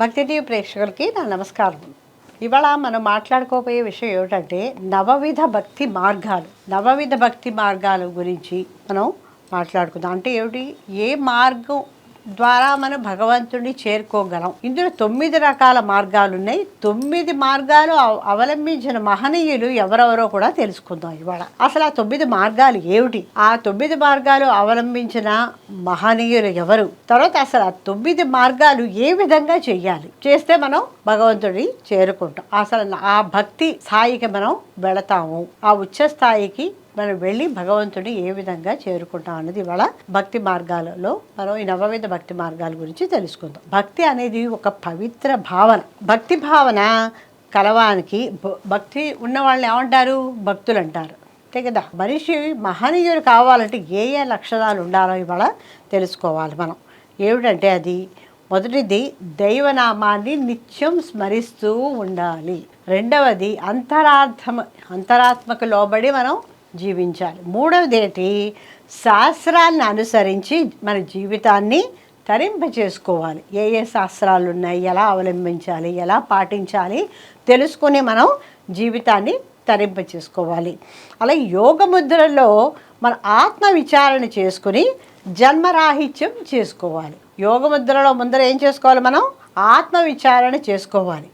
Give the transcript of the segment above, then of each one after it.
భక్తి టీవీ ప్రేక్షకులకి నా నమస్కారం. ఇవాళ మనం మాట్లాడుకోబోయే విషయం ఏమిటంటే నవవిధ భక్తి మార్గాలు. నవవిధ భక్తి మార్గాల గురించి మనం మాట్లాడుకుందాం. అంటే ఏమిటి? ఏ మార్గం ద్వారా మనం భగవంతుడిని చేరుకోగలం. ఇందులో తొమ్మిది రకాల మార్గాలు ఉన్నాయి తొమ్మిది మార్గాలు అవలంబించిన మహనీయులు ఎవరెవరో కూడా తెలుసుకుందాం ఇవాళ. అసలు ఆ తొమ్మిది మార్గాలు ఏమిటి? ఆ తొమ్మిది మార్గాలు అవలంబించిన మహనీయులు ఎవరు? తర్వాత అసలు ఆ తొమ్మిది మార్గాలు ఏ విధంగా చేయాలి? చేస్తే మనం భగవంతుడిని చేరుకుంటాం. అసలు ఆ భక్తి స్థాయికి మనం వెళతాము. ఆ ఉచ్చ స్థాయికి మనం వెళ్ళి భగవంతుడిని ఏ విధంగా చేరుకుంటాం అన్నది ఇవాళ భక్తి మార్గాలలో మనం ఈ నవవిధ భక్తి మార్గాల గురించి తెలుసుకుందాం. భక్తి అనేది ఒక పవిత్ర భావన. భక్తి భావన కలవానికి భక్తి ఉన్న వాళ్ళని ఏమంటారు? భక్తులు అంటారు అంతే కదా? మనిషి మహనీయుడు కావాలంటే ఏ ఏ లక్షణాలు ఉండాలో ఇవాళ తెలుసుకోవాలి మనం. ఏమిటంటే అది? మొదటిది దైవనామాన్ని నిత్యం స్మరిస్తూ ఉండాలి. రెండవది అంతరార్థమ అంతరాత్మకు లోబడి మనం జీవించాలి. మూడవది ఏంటి శాస్త్రాన్ని అనుసరించి మన జీవితాన్ని తరింప చేసుకోవాలి ఏ ఏ శాస్త్రాలు ఉన్నాయి ఎలా అవలంబించాలి? ఎలా పాటించాలి? తెలుసుకుని మనం జీవితాన్ని తరింప చేసుకోవాలి అలా యోగ ముద్రలో మన ఆత్మ విచారణ చేసుకుని జన్మరాహిత్యం చేసుకోవాలి. యోగ ముద్రలో ముందర ఏం చేసుకోవాలి మనం? ఆత్మ విచారణ చేసుకోవాలి.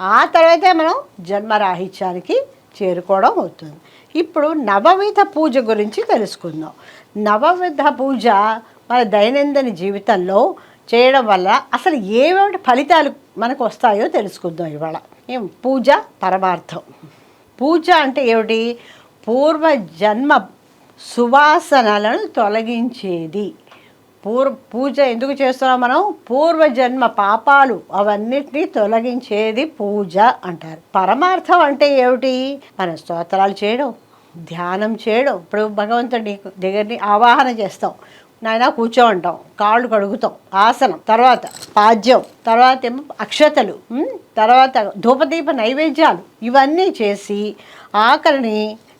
ఆ తర్వాతే మనం జన్మరాహిత్యానికి చేరుకోవడం అవుతుంది. ఇప్పుడు నవవిధ పూజ గురించి తెలుసుకుందాం. నవవిధ పూజ మన దైనందిన జీవితంలో చేయడం వల్ల అసలు ఏమేమి ఫలితాలు మనకు వస్తాయో తెలుసుకుందాం ఇవాళ. ఏం? పూజ పరమార్థం. పూజ అంటే ఏమిటి? పూర్వ జన్మ సువాసనలను తొలగించేది. పూర్వ పూజ ఎందుకు చేస్తున్నాం మనం? పూర్వజన్మ పాపాలు అవన్నిటినీ తొలగించేది పూజ అంటారు. పరమార్థం అంటే ఏమిటి? మన స్తోత్రాలు చేయడం ధ్యానం చేయడం. ఇప్పుడు భగవంతుడి దగ్గరని ఆవాహన చేస్తాం. నాయన కూర్చో అంటాం కాళ్ళు కడుగుతాం ఆసనం తర్వాత పాద్యం తర్వాత ఏమో అక్షతలు తర్వాత ధూపదీప నైవేద్యాలు ఇవన్నీ చేసి ఆఖరిని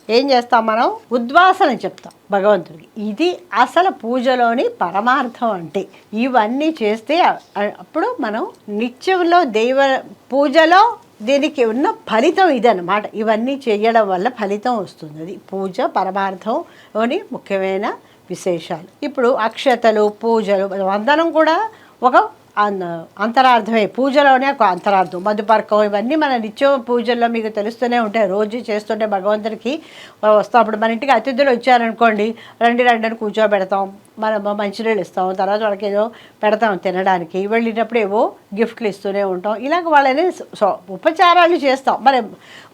ఏం చేస్తాం మనం? ఉద్వాసన చెప్తాం భగవంతుడికి. ఇది అసలు పూజలోని పరమార్థం అంటే. ఇవన్నీ చేస్తే అప్పుడు మనం నిత్యంలో దైవ పూజలో దీనికి ఉన్న ఫలితం ఇదన్నమాట. ఇవన్నీ చేయడం వల్ల ఫలితం వస్తుంది. అది పూజ పరమార్థంలోని ముఖ్యమైన విశేషాలు. ఇప్పుడు అక్షతలు పూజలు వందనం కూడా ఒక అంతరార్థమే. పూజలోనే ఒక అంతరార్థం. మధుపర్కం ఇవన్నీ మన నిత్యం పూజల్లో మీకు తెలుస్తూనే ఉంటాయి. రోజు చేస్తుంటే భగవంతుడికి వస్తాం. అప్పుడు మన ఇంటికి అతిథులు వచ్చారనుకోండి రండి రండి అని కూర్చోబెడతాం. మనం మంచినీళ్ళు ఇస్తాం. తర్వాత వాళ్ళకి ఏదో పెడతాం తినడానికి. వెళ్ళినప్పుడు ఏవో గిఫ్ట్లు ఇస్తూనే ఉంటాం. ఇలాగ వాళ్ళని ఉపచారాలు చేస్తాం. మరి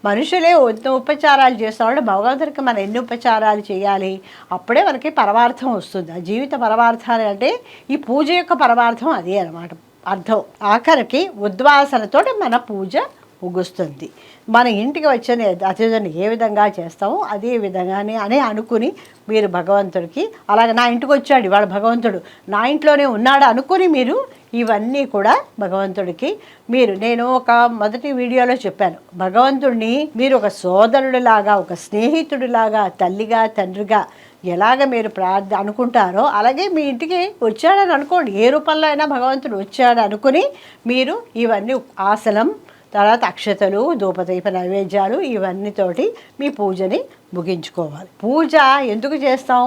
మనుషులే ఎన్నో ఉపచారాలు చేస్తున్నాడు భగవంతుడికి మనం ఎన్ని ఉపచారాలు చేయాలి? అప్పుడే మనకి పరమార్థం వస్తుంది. ఆ జీవిత పరమార్థాలు అంటే ఈ పూజ యొక్క పరమార్థం అదే అనమాట అర్థం. ఆఖరికి ఉద్వాసనతో మన పూజ ముగుస్తుంది మన ఇంటికి వచ్చిన అతిథిని ఏ విధంగా చేస్తామో అదే విధంగానే అని అనుకుని మీరు భగవంతుడికి అలాగే నా ఇంటికి వచ్చాడు వాడు భగవంతుడు నా ఇంట్లోనే ఉన్నాడు అనుకుని మీరు ఇవన్నీ కూడా భగవంతుడికి మీరు నేను ఒక మొదటి వీడియోలో చెప్పాను భగవంతుడిని మీరు ఒక సోదరుడిలాగా ఒక స్నేహితుడిలాగా తల్లిగా తండ్రిగా ఎలాగ మీరు ప్రార్థ అనుకుంటారో అలాగే మీ ఇంటికి వచ్చాడని అనుకోండి ఏ రూపంలో అయినా భగవంతుడు వచ్చాడు అనుకుని మీరు ఇవన్నీ ఆసనం తర్వాత అక్షతలు ధూపదీప నైవేద్యాలు ఇవన్నీతోటి మీ పూజని ముగించుకోవాలి. పూజ ఎందుకు చేస్తాం?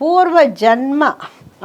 పూర్వ జన్మ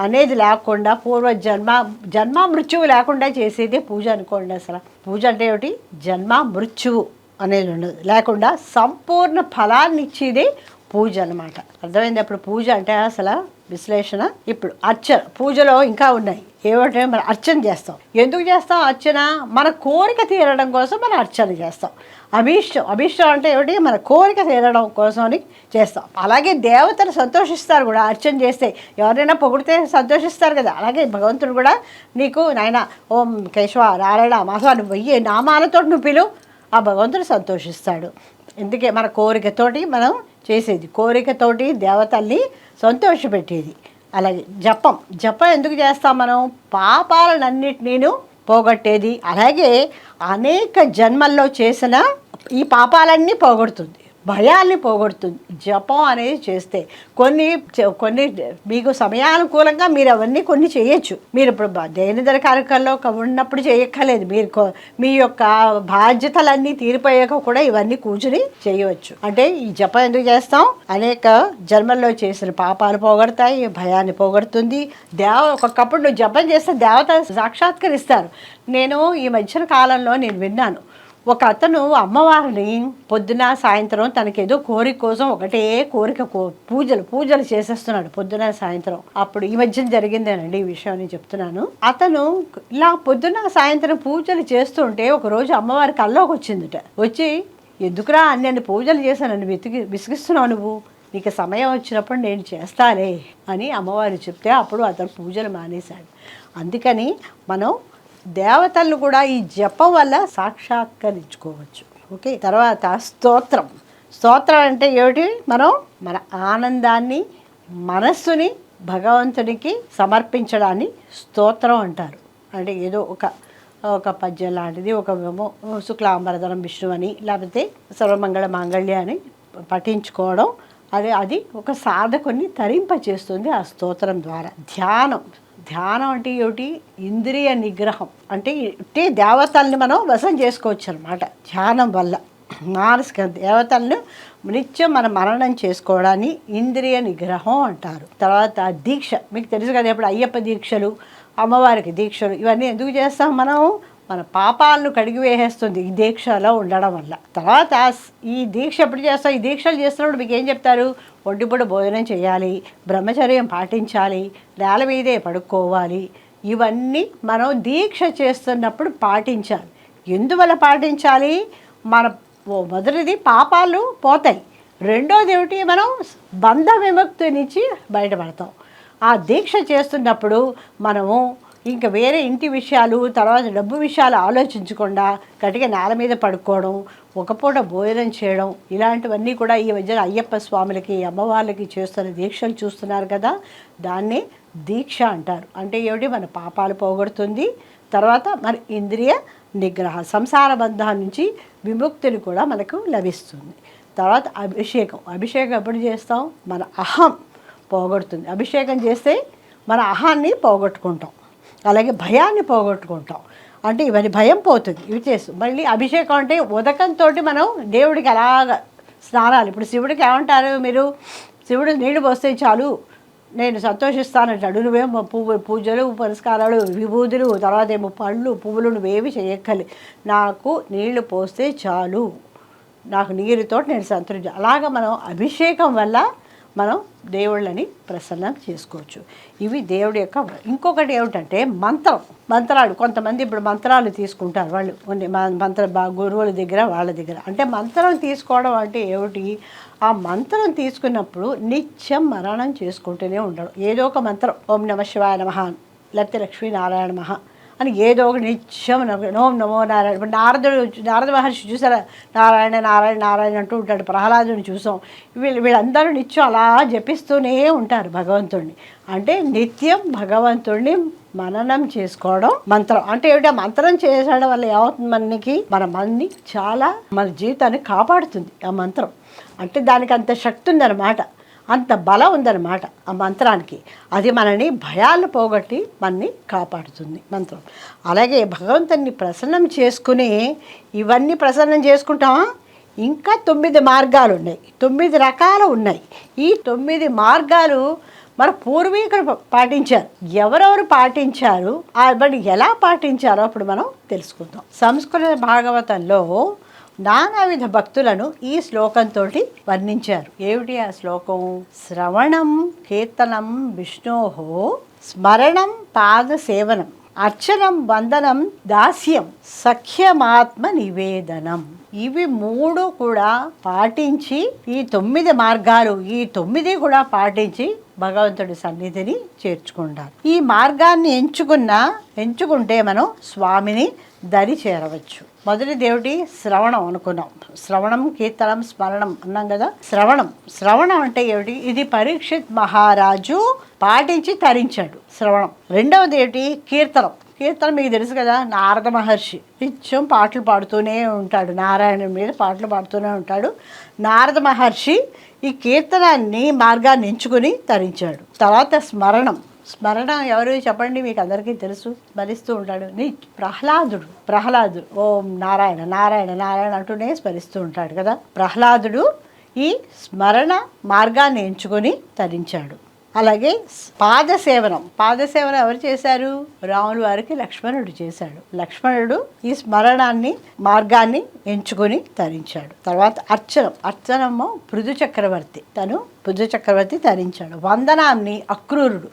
అనేది లేకుండా పూర్వ జన్మ జన్మ మృత్యువు లేకుండా చేసేదే పూజ అనుకోండి అసలు. పూజ అంటే ఏమిటి? జన్మ మృత్యువు అనేది ఉండదు. లేకుండా సంపూర్ణ ఫలాన్ని ఇచ్చేదే పూజ అనమాట అర్థమైంది? అప్పుడు పూజ అంటే అసలు విశ్లేషణ. ఇప్పుడు అర్చన పూజలో ఇంకా ఉన్నాయి. ఏమంటే మనం అర్చన చేస్తాం. ఎందుకు చేస్తాం అర్చన? మన కోరిక తీరడం కోసం మనం అర్చన చేస్తాం. అభీష్టం అభీష్టం అంటే ఏమిటి? మన కోరిక తీరడం కోసం అని చేస్తాం. అలాగే దేవతలు సంతోషిస్తారు కూడా అర్చన చేస్తే. ఎవరైనా పొగిడితే సంతోషిస్తారు కదా. అలాగే భగవంతుడు కూడా నీకు నాయన ఓం కేశవ నారాయణ మాసా నువ్వు వెయ్యి నామాలతో నువ్వు పిలు ఆ భగవంతుడు సంతోషిస్తాడు. ఎందుకే? మన కోరికతోటి మనం చేసేది. కోరికతోటి దేవతల్ని సంతోషపెట్టేది. అలాగే జపం. జపం ఎందుకు చేస్తాం మనం? పాపాలన్నింటినీ పోగొట్టేది. అలాగే అనేక జన్మల్లో చేసిన ఈ పాపాలన్నీ పోగొడుతుంది. భయాల్ని పోగొడుతుంది. జపం అనేది చేస్తే కొన్ని కొన్ని మీకు సమయానుకూలంగా మీరు అవన్నీ కొన్ని చేయొచ్చు. మీరు ఇప్పుడు బ- దైనందిన కార్యక్రమంలో ఉన్నప్పుడు చేయక్కర్లేదు. మీరు మీ యొక్క బాధ్యతలన్నీ తీరిపోయాక కూడా ఇవన్నీ కూర్చుని చేయవచ్చు. అంటే ఈ జపం ఎందుకు చేస్తాం? అనేక జన్మల్లో చేసిన పాపాలు పోగొడతాయి భయాన్ని పోగొడుతుంది. దేవ ఒకప్పుడు నువ్వు జపం చేస్తే దేవత సాక్షాత్కరిస్తారు. నేను ఈ మధ్యన కాలంలో నేను విన్నాను. ఒక అతను అమ్మవారిని పొద్దున సాయంత్రం తనకేదో కోరిక కోసం ఒకటే కోరిక పూజలు పూజలు చేసేస్తున్నాడు పొద్దున సాయంత్రం. అప్పుడు ఈ మధ్యన జరిగిందేనండి ఈ విషయం నేను చెప్తున్నాను. అతను ఇలా పొద్దున సాయంత్రం పూజలు చేస్తుంటే ఒక రోజు అమ్మవారి కల్లోకి వచ్చిందిట వచ్చి ఎందుకురా నేను పూజలు చేశాను నన్ను వెతికి విసిగిస్తున్నావు నువ్వు? నీకు సమయం వచ్చినప్పుడు నేను చేస్తాలే అని అమ్మవారు చెప్తే అప్పుడు అతను పూజలు మానేశాడు. అందుకని మనం దేవతలను కూడా ఈ జపం వల్ల సాక్షాత్కరించుకోవచ్చు. ఓకే? తర్వాత స్తోత్రం. స్తోత్రం అంటే ఏమిటి? మనం మన ఆనందాన్ని మనస్సుని భగవంతునికి సమర్పించడాన్ని స్తోత్రం అంటారు. అంటే ఏదో ఒక ఒక పద్యం లాంటిది ఒక ఏమో శుక్లాంబరధరం విష్ణు అని లేకపోతే సర్వమంగళ మాంగళ్య అని పఠించుకోవడం అది అది ఒక సాధకుని తరింపచేస్తుంది ఆ స్తోత్రం ద్వారా. ధ్యానం. ధ్యానం అంటే ఏమిటి? ఇంద్రియ నిగ్రహం. అంటే ఇట్టే దేవతల్ని మనం వశం చేసుకోవచ్చు అనమాట ధ్యానం వల్ల. మానసిక దేవతలను నిత్యం మనం మరణం చేసుకోవడాన్ని ఇంద్రియ నిగ్రహం అంటారు. తర్వాత దీక్ష. మీకు తెలుసు కదా ఇప్పుడు అయ్యప్ప దీక్షలు అమ్మవారికి దీక్షలు ఇవన్నీ ఎందుకు చేస్తాం మనం? మన పాపాలను కడిగి వేసేస్తుంది ఈ దీక్షలో ఉండడం వల్ల. తర్వాత ఈ దీక్ష ఎప్పుడు చేస్తాం ఈ దీక్షలు చేస్తున్నప్పుడు మీకు ఏం చెప్తారు? ఒంటిపూట భోజనం చేయాలి బ్రహ్మచర్యం పాటించాలి నేల మీదే పడుకోవాలి. ఇవన్నీ మనం దీక్ష చేస్తున్నప్పుడు పాటించాలి. ఎందువల్ల పాటించాలి? మన మొదటిది పాపాలు పోతాయి. రెండోది ఏమిటి? మనం బంధ విముక్తి నుంచి బయటపడతాం. ఆ దీక్ష చేస్తున్నప్పుడు మనము ఇంకా వేరే ఇంటి విషయాలు తర్వాత డబ్బు విషయాలు ఆలోచించకుండా గట్టిగా నేల మీద పడుకోవడం ఒక పూట భోజనం చేయడం ఇలాంటివన్నీ కూడా ఈ మధ్యన అయ్యప్ప స్వాములకి అమ్మవార్లకి చేస్తున్న దీక్షలు చూస్తున్నారు కదా దాన్ని దీక్ష అంటారు. అంటే ఏమిటి? మన పాపాలు పోగొడుతుంది. తర్వాత మన ఇంద్రియ నిగ్రహ సంసార బంధాల నుంచి విముక్తులు కూడా మనకు లభిస్తుంది. తర్వాత అభిషేకం. అభిషేకం ఎప్పుడు చేస్తాం? మన అహం పోగొడుతుంది. అభిషేకం చేస్తే మన అహాన్ని పోగొట్టుకుంటాం. అలాగే భయాన్ని పోగొట్టుకుంటాం. అంటే ఇవన్నీ భయం పోతుంది. ఇవి చేస్తాం మళ్ళీ అభిషేకం అంటే ఉదకంతో మనం దేవుడికి అలాగ స్నానాలు. ఇప్పుడు శివుడికి ఏమంటారు మీరు? శివుడు నీళ్ళు పోస్తే చాలు నేను సంతోషిస్తానంటాడు. నువ్వేమో పువ్వు పూజలు పురస్కారాలు విభూతులు తర్వాత ఏమో పళ్ళు పువ్వులు నువ్వేవి చేయక్కర్లే. నాకు నీళ్ళు పోస్తే చాలు. నాకు నీరుతో నేను సంతృప్తి. అలాగ మనం అభిషేకం వల్ల మనం దేవుళ్ళని ప్రసన్నం చేసుకోవచ్చు. ఇవి దేవుడి యొక్క ఇంకొకటి ఏమిటంటే మంత్రం మంత్రాలు. కొంతమంది ఇప్పుడు మంత్రాలు తీసుకుంటారు వాళ్ళు. కొన్ని మంత్ర బా గురువుల దగ్గర వాళ్ళ దగ్గర. అంటే మంత్రం తీసుకోవడం అంటే ఏమిటి? ఆ మంత్రం తీసుకున్నప్పుడు నిత్యం మరణం చేసుకుంటూనే ఉండడం. ఏదో ఒక మంత్రం. ఓం నమ శివాయ నమ. లేకపోతే లక్ష్మీనారాయణ మహా అని ఏదో ఒక నిత్యం నమో నమో నారాయణ. ఇప్పుడు నారదుడు నారద మహర్షి చూసారా? నారాయణ నారాయణ నారాయణ అంటూ ఉంటాడు ప్రహ్లాదుని చూసాం. వీళ్ళు వీళ్ళందరూ నిత్యం అలా జపిస్తూనే ఉంటారు భగవంతుడిని అంటే నిత్యం భగవంతుడిని మననం చేసుకోవడం మంత్రం. అంటే ఏమిటి? ఆ మంత్రం చేసడం వల్ల ఏమవుతుంది మనకి? మన మన్ని చాలా మన జీవితాన్ని కాపాడుతుంది ఆ మంత్రం. అంటే దానికి అంత శక్తి ఉందన్నమాట. అంత బలం ఉందన్నమాట ఆ మంత్రానికి. అది మనని భయాలు పోగొట్టి మనని కాపాడుతుంది మంత్రం. అలాగే భగవంతుని ప్రసన్నం చేసుకుని ఇవన్నీ ప్రసన్నం చేసుకుంటామా? ఇంకా తొమ్మిది మార్గాలు ఉన్నాయి. తొమ్మిది రకాలు ఉన్నాయి. ఈ తొమ్మిది మార్గాలు మన పూర్వీకులు పాటించారు. ఎవరెవరు పాటించారు? ఆ ఎలా పాటించారో అప్పుడు మనం తెలుసుకుందాం. సంస్కృత భాగవతంలో నానావిధ భక్తులను ఈ శ్లోకంతో వర్ణించారు. ఏమిటి ఆ శ్లోకం? శ్రవణం కీర్తనం విష్ణోహో స్మరణం పాద సేవనం అర్చనం వందనం దాస్యం సఖ్యమాత్మ నివేదనం. ఇవి మూడు కూడా పాటించి ఈ తొమ్మిది మార్గాలు ఈ తొమ్మిది కూడా పాటించి భగవంతుడి సన్నిధిని చేర్చుకుంటారు. ఈ మార్గాన్ని ఎంచుకున్న ఎంచుకుంటే మనం స్వామిని దరి చేరవచ్చు. మొదటి దేవుడి శ్రవణం అనుకున్నాం. శ్రవణం కీర్తనం స్మరణం అన్నాం కదా. శ్రవణం. శ్రవణం అంటే ఏమిటి? ఇది పరీక్షిత్ మహారాజు పాటించి తరించాడు శ్రవణం. రెండవది ఏమిటి కీర్తనం. కీర్తన మీకు తెలుసు కదా నారద మహర్షి. నిత్యం పాటలు పాడుతూనే ఉంటాడు. నారాయణ మీద పాటలు పాడుతూనే ఉంటాడు. నారద మహర్షి ఈ కీర్తనాన్ని మార్గాన్ని ఎంచుకుని తరించాడు. తర్వాత స్మరణం. స్మరణ ఎవరు చెప్పండి మీకు అందరికీ తెలుసు. స్మరిస్తూ ఉంటాడు. నీ ప్రహ్లాదుడు ప్రహ్లాదుడు ఓం నారాయణ నారాయణ నారాయణ అంటూనే స్మరిస్తూ ఉంటాడు కదా. ప్రహ్లాదుడు ఈ స్మరణ మార్గాన్ని ఎంచుకొని తరించాడు. అలాగే పాదసేవనం పాదసేవనం ఎవరు చేశారు? రాముల వారికి లక్ష్మణుడు చేశాడు. లక్ష్మణుడు ఈ స్మరణాన్ని మార్గాన్ని ఎంచుకొని తరించాడు. తర్వాత అర్చనం అర్చనము పృథు చక్రవర్తి తను పృథు చక్రవర్తి తరించాడు. వందనాన్ని అక్రూరుడు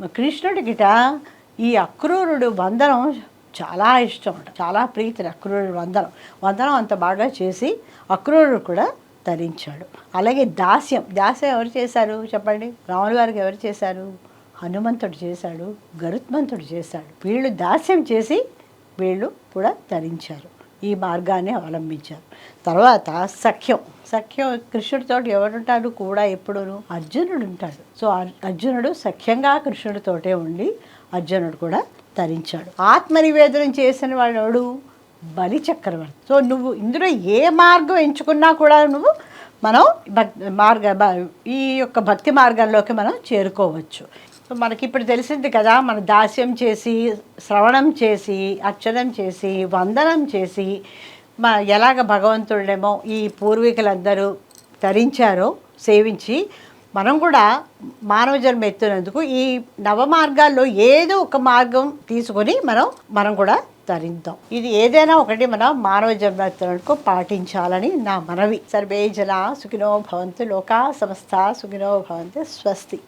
కృష్ణుడికిట ఈ అక్రూరుడు వందనం చాలా ఇష్టం అంట. చాలా ప్రీతి అక్రూరుడు వందనం. వందనం అంత బాగా చేసి అక్రూరుడు కూడా ధరించాడు. అలాగే దాస్యం. దాస్యం ఎవరు చేశారు చెప్పండి? రాముల గారికి ఎవరు చేశారు? హనుమంతుడు చేశాడు గరుత్మంతుడు చేశాడు. వీళ్ళు దాస్యం చేసి వీళ్ళు కూడా ధరించారు. ఈ మార్గాన్ని అవలంబించారు. తర్వాత సఖ్యం. సఖ్యం కృష్ణుడితో ఎవరుంటాడు కూడా ఎప్పుడూను అర్జునుడు ఉంటాడు. సో అర్జునుడు సఖ్యంగా కృష్ణుడితోటే ఉండి అర్జునుడు కూడా తరించాడు. ఆత్మనివేదనం చేసిన వాడు బలి చక్రవర్తి. సో నువ్వు ఇందులో ఏ మార్గం ఎంచుకున్నా కూడా నువ్వు మనం భక్ మార్గ ఈ యొక్క భక్తి మార్గంలోకి మనం చేరుకోవచ్చు. సో మనకి ఇప్పుడు తెలిసింది కదా మన దాస్యం చేసి శ్రవణం చేసి అర్చనం చేసి వందనం చేసి మా ఎలాగ భగవంతుడేమో ఈ పూర్వీకులందరూ ధరించారో సేవించి మనం కూడా మానవ జన్మ ఎత్తునందుకు ఈ నవ మార్గాల్లో ఏదో ఒక మార్గం తీసుకొని మనం మనం కూడా ధరిద్దాం ఇది ఏదైనా ఒకటి మనం మానవ జన్మ ఎత్తునందుకు పాటించాలని నా మనవి. సర్వే జన సుఖినో భవంతు లోకా సమస్త సుఖినో భవంతు స్వస్తి.